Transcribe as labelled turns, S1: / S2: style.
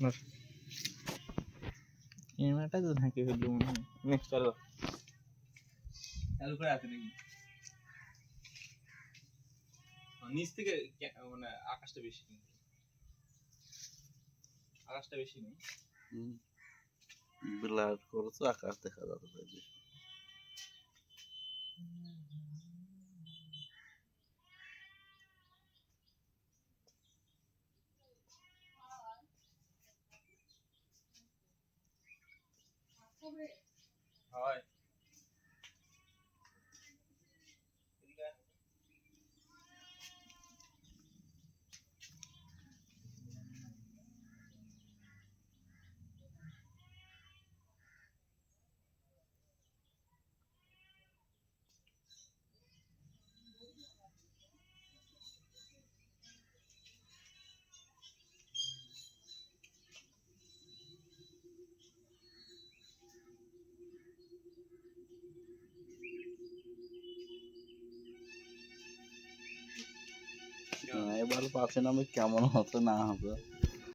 S1: আপনার? ক্যামেরাটা তো ঢাকে ফেলল মনে হয়। নেক্সট চলো
S2: চালু করে আছে নাকি? নিচ থেকে মানে আকাশটা বেশি কিন্তু। আকাশটা বেশি নেই।
S3: ব্লার তো আকাশ দেখা যাবে হয় এবার পাচ্ছেন আমি কেমন হতো না হতো।